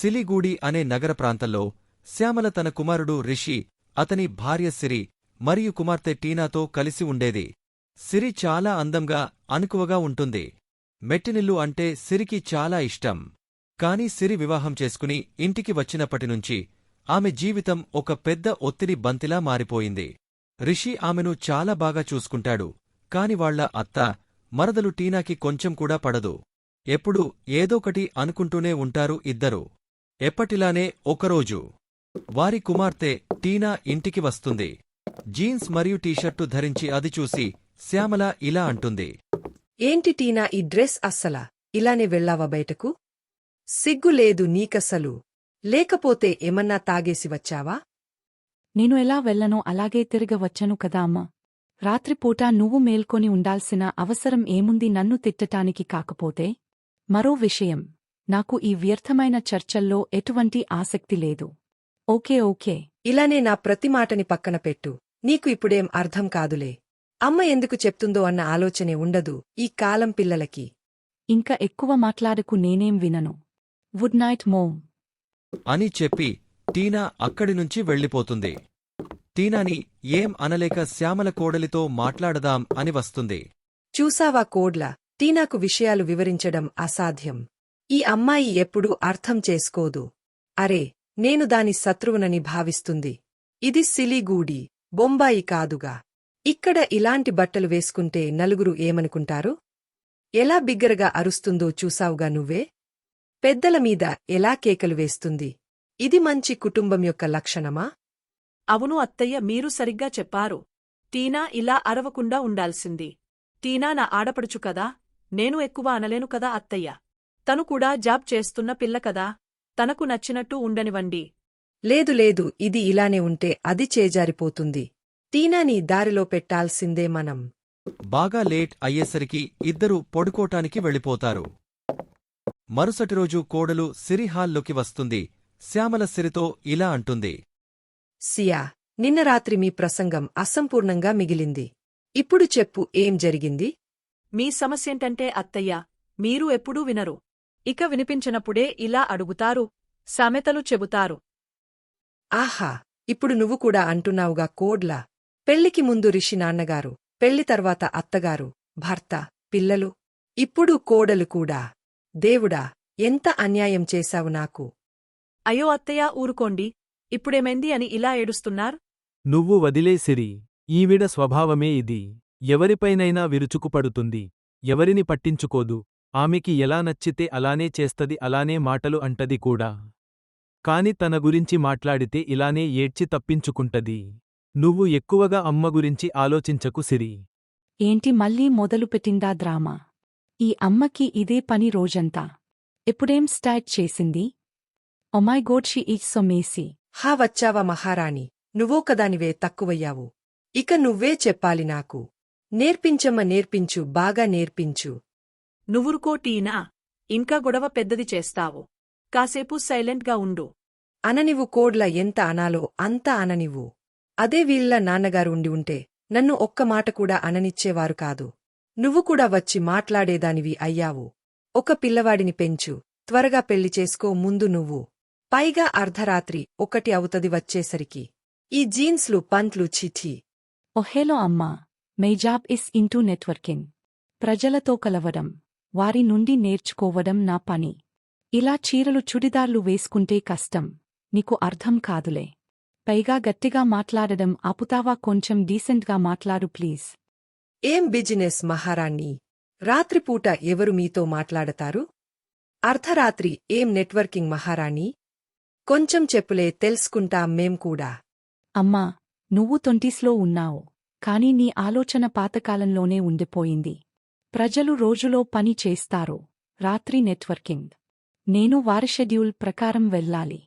సిలిగూడి అనే నగర ప్రాంతంలో శ్యామల తన కుమారుడు రిషి అతని భార్య సిరి మరియు కుమార్తె టీనాతో కలిసి ఉండేది. సిరి చాలా అందంగా అనుకువగా ఉంటుంది. మెట్టినిల్లు అంటే సిరికి చాలా ఇష్టం. కాని సిరి వివాహం చేసుకుని ఇంటికి వచ్చినప్పటినుంచి ఆమె జీవితం ఒక పెద్ద ఒత్తిడి బంతిలా మారిపోయింది. రిషి ఆమెను చాలా బాగా చూసుకుంటాడు. కాని వాళ్ళ అత్త మరదలు టీనాకి కొంచెం కూడా పడదు. ఎప్పుడూ ఏదోకటి అనుకుంటూనే ఉంటారు ఇద్దరు. ఎప్పటిలానే ఒకరోజు వారి కుమార్తె టీనా ఇంటికి వస్తుంది. జీన్స్ మరియు టీషర్టు ధరించి అది చూసి శ్యామల ఇలా అంటుంది. ఏంటి టీనా ఈ డ్రెస్ అస్సలా? ఇలానే వెళ్ళావా బయటకు? సిగ్గు లేదు నీకసలు. లేకపోతే ఏమన్నా తాగేసి వచ్చావా? నేను ఎలా వెళ్ళనో అలాగే తిరగవచ్చను కదా అమ్మా. రాత్రిపూట నువ్వు మేల్కొని ఉండాల్సిన అవసరం ఏముంది నన్ను తిట్టటానికి కాకపోతే? మరో విషయం. నాకు ఈ వ్యర్థమైన చర్చల్లో ఎటువంటి ఆసక్తి లేదు. Okay okay. ఇలానే నా ప్రతి మాటని పక్కన పెట్టు. నీకు ఇప్పుడేం అర్థం కాదులే. అమ్మ ఎందుకు చెప్తుందో అన్న ఆలోచనే ఉండదు ఈ కాలం పిల్లలకి. ఇంకా ఎక్కువ మాట్లాడకు నేనేం వినను. గుడ్ నైట్ మోమ్ అని చెప్పి టీనా అక్కడినుంచి వెళ్ళిపోతుంది. టీనాని ఏం అనలేక శ్యామల కోడలితో మాట్లాడదాం అని వస్తుంది. చూసావా కోడ్ల? టీనాకు విషయాలు వివరించడం అసాధ్యం. ఈ అమ్మాయి ఎప్పుడూ అర్థం చేసుకోదు. అరే నేను దాని శత్రువునని భావిస్తుంది. ఇది సిలిగూడి బొంబాయి కాదుగా. ఇక్కడ ఇలాంటి బట్టలు వేసుకుంటే నలుగురు ఏమనుకుంటారు? ఎలా బిగ్గరగా అరుస్తుందో చూసావుగా నువ్వే? పెద్దల మీద ఎలా కేకలు వేస్తుంది? ఇది మంచి కుటుంబం యొక్క లక్షణమా? అవును అత్తయ్య మీరు సరిగ్గా చెప్పారు. టీనా ఇలా అరవకుండా ఉండాల్సింది. టీనా నా ఆడపడుచు కదా నేను ఎక్కువ అనలేను కదా అత్తయ్య. తను కూడా జాబ్ చేస్తున్న పిల్ల కదా తనకు నచ్చినట్టు ఉండనివ్వండి. లేదు లేదు ఇది ఇలానే ఉంటే అది చేజారిపోతుంది. టీనాని దారిలో పెట్టాల్సిందే మనం. బాగా లేట్ అయ్యేసరికి ఇద్దరు పడుకోటానికి వెళ్ళిపోతారు. మరుసటి రోజు కోడలు సిరి హాల్లోకి వస్తుంది. శ్యామల సిరితో ఇలా అంటుంది. సియా నిన్న రాత్రి మీ ప్రసంగం అసంపూర్ణంగా మిగిలింది. ఇప్పుడు చెప్పు ఏం జరిగింది? మీ సమస్యేంటంటే అత్తయ్య మీరు ఎప్పుడూ వినరు. ఇక వినిపించినప్పుడే ఇలా అడుగుతారు. సామెతలు చెబుతారు. ఆహా ఇప్పుడు నువ్వు కూడా అంటున్నావుగా కోడ్లా. పెళ్ళికి ముందు రిషి నాన్నగారు పెళ్ళి తర్వాత అత్తగారు భర్త పిల్లలు. ఇప్పుడు కోడలు కూడా. దేవుడా ఎంత అన్యాయం చేశావు నాకు. అయ్యో అత్తయ్య ఊరుకోండి. ఇప్పుడేమైంది అని ఇలా ఏడుస్తున్నారు? నువ్వు వదిలేసిరి ఈవిడ స్వభావమే ఇది. ఎవరిపైనైనా విరుచుకుపడుతుంది. ఎవరిని పట్టించుకోదు. ఆమెకి ఎలా నచ్చితే అలానే చేస్తది అలానే మాటలు అంటది కూడా. కాని తన గురించి మాట్లాడితే ఇలానే ఏడ్చి తప్పించుకుంటది. నువ్వు ఎక్కువగా అమ్మ గురించి ఆలోచించకు సిరి. ఏంటి మళ్ళీ మొదలుపెట్టిందా డ్రామా? ఈ అమ్మకి ఇదే పని రోజంతా. ఎప్పుడేం స్టార్ట్ చేసింది? Oh my god she is so messy. హా వచ్చావా మహారాణి? నువ్వోకదానివే తక్కువయ్యావు. ఇక నువ్వే చెప్పాలి నాకు. నేర్పించమ్మ నేర్పించు బాగా నేర్పించు. నువ్వురుకో టీనా ఇంకా గొడవ పెద్దది చేస్తావు. కాసేపు సైలెంట్గా ఉండు. అననివు కోడ్ల ఎంత అనాలో అంత అననివ్వు. అదే వీళ్ళ నాన్నగారు ఉండి ఉంటే నన్ను ఒక్క మాట కూడా అననిచ్చేవారు కాదు. నువ్వు కూడా వచ్చి మాట్లాడేదానివి అయ్యావు. ఒక పిల్లవాడిని పెంచు. త్వరగా పెళ్ళి చేసుకో ముందు నువ్వు. పైగా అర్ధరాత్రి ఒకటి అవుతది వచ్చేసరికి. ఈ జీన్స్లు పంట్లు చిఠి. ఒహేలో అమ్మా my job is into networking. ప్రజలతో కలవడం. వారి నుండి నేర్చుకోవడం నా పని. ఇలా చీరలు చుడిదార్లు వేసుకుంటే కష్టం. నీకు అర్థం కాదులే. పైగా గట్టిగా మాట్లాడడం ఆపుతావా? కొంచెం డీసెంట్గా మాట్లాడు ప్లీజ్. ఏం బిజినెస్ మహారాణి? రాత్రిపూట ఎవరు మీతో మాట్లాడతారు? అర్ధరాత్రి ఏం నెట్వర్కింగ్ మహారాణి? కొంచెం చెప్పులే తెలుసుకుంటాం మేం కూడా. అమ్మా నువ్వు తొంటీస్లో ఉన్నావు కాని నీ ఆలోచన పాతకాలంలోనే ఉండిపోయింది. ప్రజలు రోజులో పని చేస్తారు. రాత్రి నెట్వర్కింగ్. నేను వారి షెడ్యూల్ ప్రకారం వెళ్ళాలి.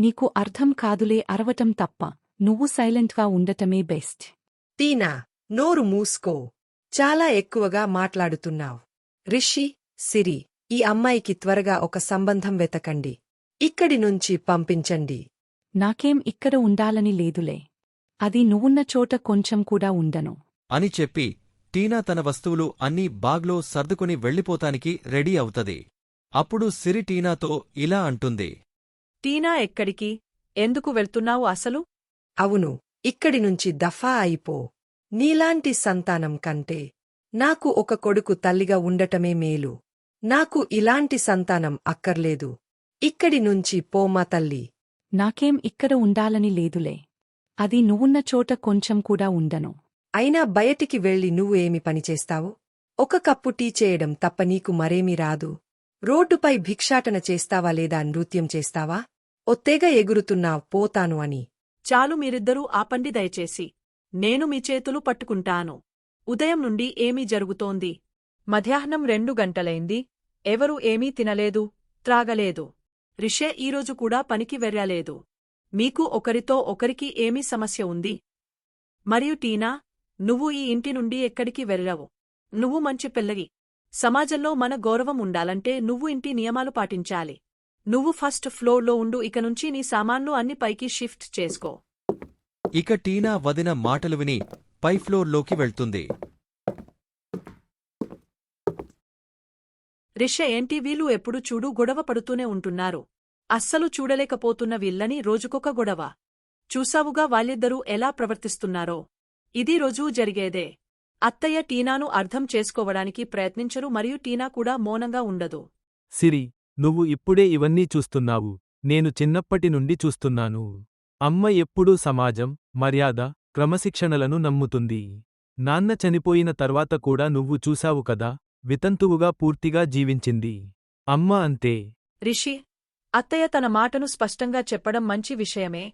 నీకు అర్థం కాదులే అరవటం తప్ప. నువ్వు సైలెంట్గా ఉండటమే బెస్ట్. తీనా నోరు మూసుకో. చాలా ఎక్కువగా మాట్లాడుతున్నావ్. రిషి సిరి ఈ అమ్మాయికి త్వరగా ఒక సంబంధం వెతకండి. ఇక్కడి నుంచి పంపించండి. నాకేం ఇక్కడ ఉండాలని లేదులే. అది నువ్వున్న చోట కొంచెం కూడా ఉండను. అని చెప్పి టీనా తన వస్తువులు అన్నీ బాగ్లో సర్దుకుని వెళ్ళిపోతానికి రెడీ అవుతది. అప్పుడు సిరి టీనాతో ఇలా అంటుంది. టీనా ఎక్కడికి? ఎందుకు వెళ్తున్నావు అసలు? అవును ఇక్కడి నుంచి దఫా అయిపో. నీలాంటి సంతానం కంటే నాకు ఒక కొడుకు తల్లిగా ఉండటమే మేలు. నాకు ఇలాంటి సంతానం అక్కర్లేదు. ఇక్కడి నుంచి పోమా తల్లి. నాకేం ఇక్కడ ఉండాలని లేదులే. అది నువ్వున్న చోట కొంచెం కూడా ఉండను. అయినా బయటికి వెళ్ళి నువ్వు ఏమి పనిచేస్తావు ఒక కప్పు టీ చేయడం తప్ప నీకు మరేమీ రాదు. రోడ్డుపై భిక్షాటన చేస్తావా లేదా నృత్యం చేస్తావా? ఒత్తేగా ఎగురుతున్నా పోతాను అని. చాలు మీరిద్దరూ ఆపండి దయచేసి. నేను మీ చేతులు పట్టుకుంటాను. ఉదయం నుండి ఏమీ జరుగుతోంది? మధ్యాహ్నం రెండు గంటలైంది. ఎవరూ ఏమీ తినలేదు త్రాగలేదు. రిషే ఈరోజు కూడా పనికి వెర్రలేదు మీకు ఒకరితో ఒకరికి ఏమీ సమస్య ఉంది? మరియు టీనా? నువ్వు ఈ ఇంటి నుండి ఎక్కడికి వెళ్ళవు. నువ్వు మంచి పిల్లగి సమాజంలో మన గౌరవం ఉండాలంటే నువ్వు ఇంటి నియమాలు పాటించాలి. నువ్వు ఫస్ట్ ఫ్లోర్లో ఉండు ఇక నుంచి నీ సామాన్లు అన్ని పైకి షిఫ్ట్ చేసుకో. ఇక టీనా వదిన మాటలు విని పై ఫ్లోర్లోకి వెళ్తుంది. రిష ఏంటి వీళ్ళు ఎప్పుడు చూడు గొడవ పడుతూనే ఉంటున్నారు. అస్సలు చూడలేకపోతున్న వీళ్ళని రోజుకొక గొడవ. చూసావుగా వాళ్ళిద్దరూ ఎలా ప్రవర్తిస్తున్నారో. ఇది రోజూ జరిగేదే. అత్తయ్య టీనాను అర్థం చేసుకోవడానికి ప్రయత్నించరు మరియు టీనా కూడా మౌనంగా ఉండదు. సిరి నువ్వు ఇప్పుడే ఇవన్నీ చూస్తున్నావు. నేను చిన్నప్పటి నుండి చూస్తున్నాను. అమ్మ ఎప్పుడూ సమాజం మర్యాద క్రమశిక్షణలను నమ్ముతుంది. నాన్న చనిపోయిన తర్వాత కూడా నువ్వు చూశావు కదా వితంతువుగా పూర్తిగా జీవించింది. అమ్మ అంతే. రిషి అత్తయ్య తన మాటను స్పష్టంగా చెప్పడం మంచి విషయమే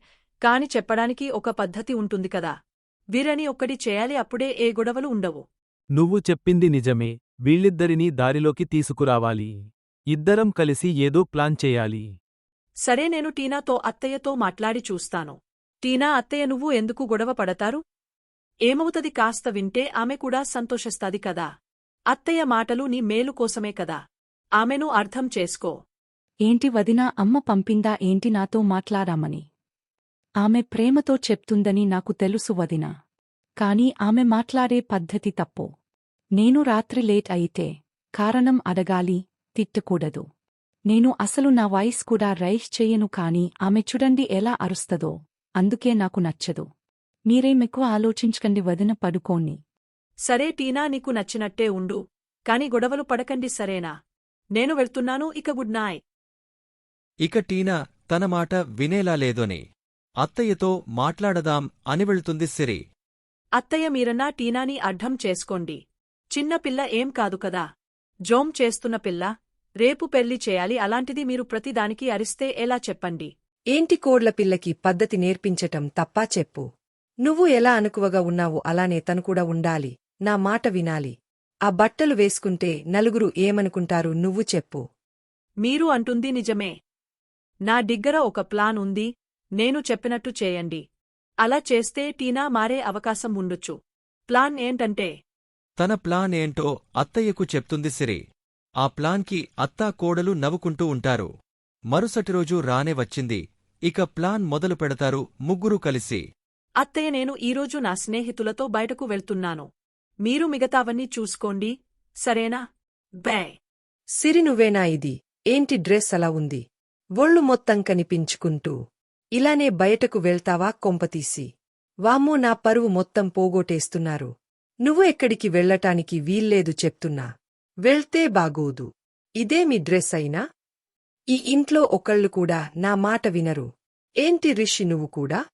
కాని చెప్పడానికి ఒక పద్ధతి ఉంటుంది కదా. వీరని ఒక్కటి చేయాలి అప్పుడే ఏ గొడవలు ఉండవు. నువ్వు చెప్పింది నిజమే వీళ్ళిద్దరినీ దారిలోకి తీసుకురావాలి. ఇద్దరం కలిసి ఏదో ప్లాన్ చేయాలి. సరే నేను టీనాతో అత్తయ్యతో మాట్లాడి చూస్తాను. టీనా అత్తయ్య నువ్వు ఎందుకు గొడవ పడతారు? ఏమవుతది కాస్త వింటే ఆమె కూడా సంతోషిస్తాది కదా. అత్తయ్య మాటలు నీ మేలు కోసమే కదా. ఆమెను అర్థం చేసుకో. ఏంటి వదినా అమ్మ పంపిందా ఏంటి నాతో మాట్లాడామని? ఆమె ప్రేమతో చెప్తుందని నాకు తెలుసు వదినా. కాని ఆమె మాట్లాడే పద్ధతి తప్పు. నేను రాత్రి లేట్ అయితే కారణం అడగాలి తిట్టకూడదు. నేను అసలు నా వాయిస్ కూడా రైస్ చెయ్యను కాని ఆమె చూడండి ఎలా అరుస్తదో అందుకే నాకు నచ్చదు. మీరేమెక్కువ ఆలోచించకండి వదిన పడుకోని సరే టీనా నీకు నచ్చినట్టే ఉండు. కాని గొడవలు పడకండి సరేనా? నేను వెళ్తున్నాను ఇక గుడ్ నైట్. ఇక టీనా తన మాట వినేలా లేదోని. అత్తయ్యతో మాట్లాడదాం అని వెళ్తుంది సిరి. అత్తయ్య మీరన్నా టీనాని అడ్డం చేసుకోండి. చిన్న పిల్ల ఏం కాదు కదా. జోమ్ చేస్తున్న పిల్ల రేపు పెళ్ళి చేయాలి అలాంటిది మీరు ప్రతిదానికి అరిస్తే ఎలా చెప్పండి? ఏంటి కోడ్ల పిల్లకి పద్ధతి నేర్పించటం తప్పా చెప్పు. నువ్వు ఎలా అనుకువగా ఉన్నావో అలానే తను కూడా ఉండాలి నా మాట వినాలి. ఆ బట్టలు వేసుకుంటే నలుగురు ఏమనుకుంటారు నువ్వు చెప్పు. మీరు అంటుంది నిజమే. నా డిగ్గర ఒక ప్లాన్ ఉంది నేను చెప్పినట్టు చేయండి. అలా చేస్తే టీనా మారే అవకాశం ఉండొచ్చు. ప్లాన్ ఏంటంటే? తన ప్లాన్ ఏంటో అత్తయ్యకు చెప్తుంది సిరి. ఆ ప్లాన్కి అత్తా కోడలు నవ్వుకుంటూ ఉంటారు. మరుసటి రోజు రానే వచ్చింది. ఇక ప్లాన్ మొదలు పెడతారు ముగ్గురూ కలిసి. అత్తయ్య నేను ఈరోజు నా స్నేహితులతో బయటకు వెళ్తున్నాను. మీరు మిగతావన్నీ చూసుకోండి. సరేనా? బై. సిరి నువ్వేనా ఇది? ఏంటి డ్రెస్ అలా ఉంది? ఒళ్ళు మొత్తం కనిపించుకుంటూ. ఇలానే బయటకు వెళ్తావా కొంపతీసి. వామ్మో నా పరువు మొత్తం పోగొట్టేస్తున్నారు. నువ్వు ఎక్కడికి వెళ్ళటానికి వీల్లేదు చెప్తున్నా. వెళ్తే బాగోదు. ఇదే మీ డ్రెస్ అయినా? ఈ ఇంట్లో ఒకళ్ళు కూడా నా మాట వినరు. ఏంటి రిషి నువ్వు కూడా?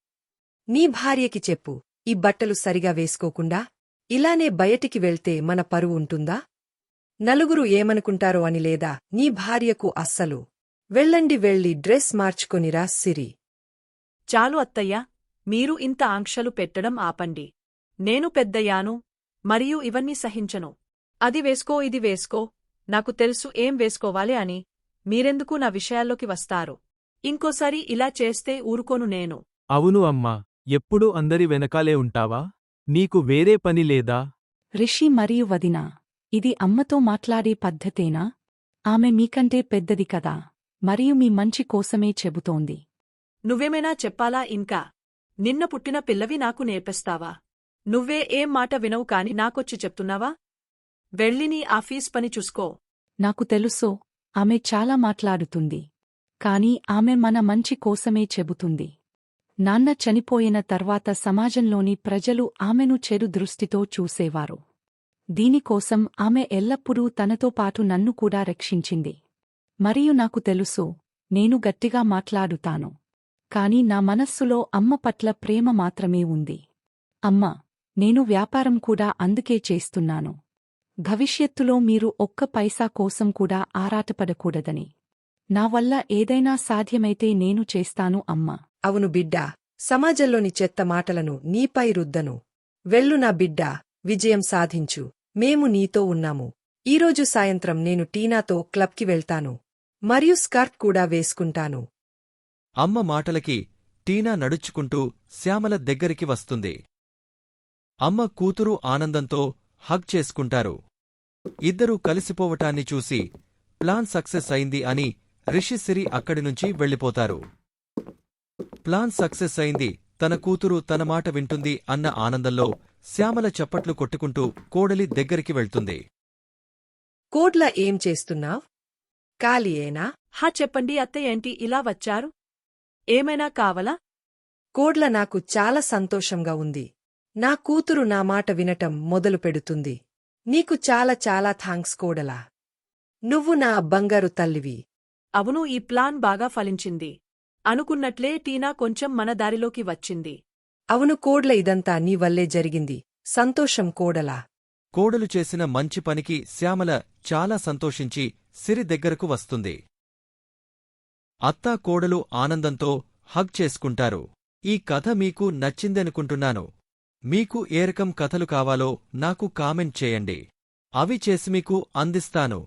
నీ భార్యకి చెప్పు. ఈ బట్టలు సరిగా వేసుకోకుండా? ఇలానే బయటికి వెళ్తే మన పరువు ఉంటుందా? నలుగురు ఏమనుకుంటారో అని లేదా? నీ భార్యకు అస్సలు. వెళ్ళండి వెళ్ళి డ్రెస్ మార్చుకొనిరా సిరి. చాలు అత్తయ్య మీరు ఇంత ఆంక్షలు పెట్టడం ఆపండి. నేను పెద్దయ్యాను మరియు ఇవన్నీ సహించను. అది వేసుకో ఇది వేసుకో నాకు తెలుసు ఏం వేసుకోవాలి అని మీరెందుకు నా విషయాల్లోకి వస్తారు. ఇంకోసారి ఇలా చేస్తే ఊరుకోను నేను. అవును అమ్మా ఎప్పుడూ అందరి వెనకాలే ఉంటావా? నీకు వేరే పని లేదా? రిషి మరియు వదినా ఇది అమ్మతో మాట్లాడే పద్ధతేనా? ఆమె మీకంటే పెద్దది కదా మరియు మీ మంచి కోసమే చెబుతోంది. నువ్వేమైనా చెప్పాలా ఇంకా? నిన్న పుట్టిన పిల్లవి నాకు నేర్పిస్తావా? నువ్వే ఏం మాట వినవు కాని నాకొచ్చి చెప్తున్నావా? వెళ్ళి నీ ఆఫీస్ పని చూసుకో. నాకు తెలుసో ఆమె చాలా మాట్లాడుతుంది. కాని ఆమె మన మంచి కోసమే చెబుతుంది. నాన్న చనిపోయిన తర్వాత సమాజంలోని ప్రజలు ఆమెను చెడు దృష్టితో చూసేవారు. దీనికోసం ఆమె ఎల్లప్పుడూ తనతో పాటు నన్ను కూడా రక్షించింది. మరియు నాకు తెలుసు నేను గట్టిగా మాట్లాడుతాను. కాని నా మనస్సులో అమ్మ పట్ల ప్రేమ మాత్రమే ఉంది. అమ్మ నేను వ్యాపారం కూడా అందుకే చేస్తున్నాను. భవిష్యత్తులో మీరు ఒక్క పైసా కోసం కూడా ఆరాటపడకూడదని. నా వల్ల ఏదైనా సాధ్యమైతే నేను చేస్తాను అమ్మా. అవును బిడ్డా సమాజంలోని చెత్త మాటలను నీపై రుద్దను. వెళ్ళు నా బిడ్డా విజయం సాధించు. మేము నీతో ఉన్నాము. ఈరోజు సాయంత్రం నేను టీనాతో క్లబ్కి వెళ్తాను. మరియు స్కర్ట్ కూడా వేసుకుంటాను. అమ్మ మాటలకి టీనా నడుచుకుంటూ శ్యామల దగ్గరికి వస్తుంది. అమ్మ కూతురు ఆనందంతో హగ్ చేసుకుంటారు. ఇద్దరూ కలిసిపోవటాన్ని చూసి ప్లాన్ సక్సెస్ అయింది అని రిషిసిరి అక్కడినుంచి వెళ్ళిపోతారు. ప్లాన్ సక్సెస్ అయింది తన కూతురు తన మాట వింటుంది అన్న ఆనందంలో శ్యామల చప్పట్లు కొట్టుకుంటూ కోడలి దగ్గరికి వెళ్తుంది. కోడ్ల ఏం చేస్తున్నావ్? కాలియేనా హా చెప్పండి అత్తయ్య ఏంటి ఇలా వచ్చారు? ఏమైనా కావలా? కోడ్ల నాకు చాలా సంతోషంగా ఉంది. నా కూతురు నా మాట వినటం మొదలు పెడుతుంది. నీకు చాలా చాలా థాంక్స్ కోడలా. నువ్వు నా బంగారు తల్లివి. అవును ఈ ప్లాన్ బాగా ఫలించింది. అనుకున్నట్లే టీనా కొంచెం మన దారిలోకి వచ్చింది. అవును కోడ్ల ఇదంతా నీ వల్లే జరిగింది. సంతోషం కోడలా. కోడలు చేసిన మంచి పనికి శ్యామల చాలా సంతోషించి సిరి దగ్గరకు వస్తుంది. అత్తా కోడలు ఆనందంతో హగ్ చేసుకుంటారు. ఈ కథ మీకు నచ్చిందనుకుంటున్నాను. మీకు ఏ రకం కథలు కావాలో నాకు కామెంట్ చేయండి. అవి చేసి మీకు అందిస్తాను.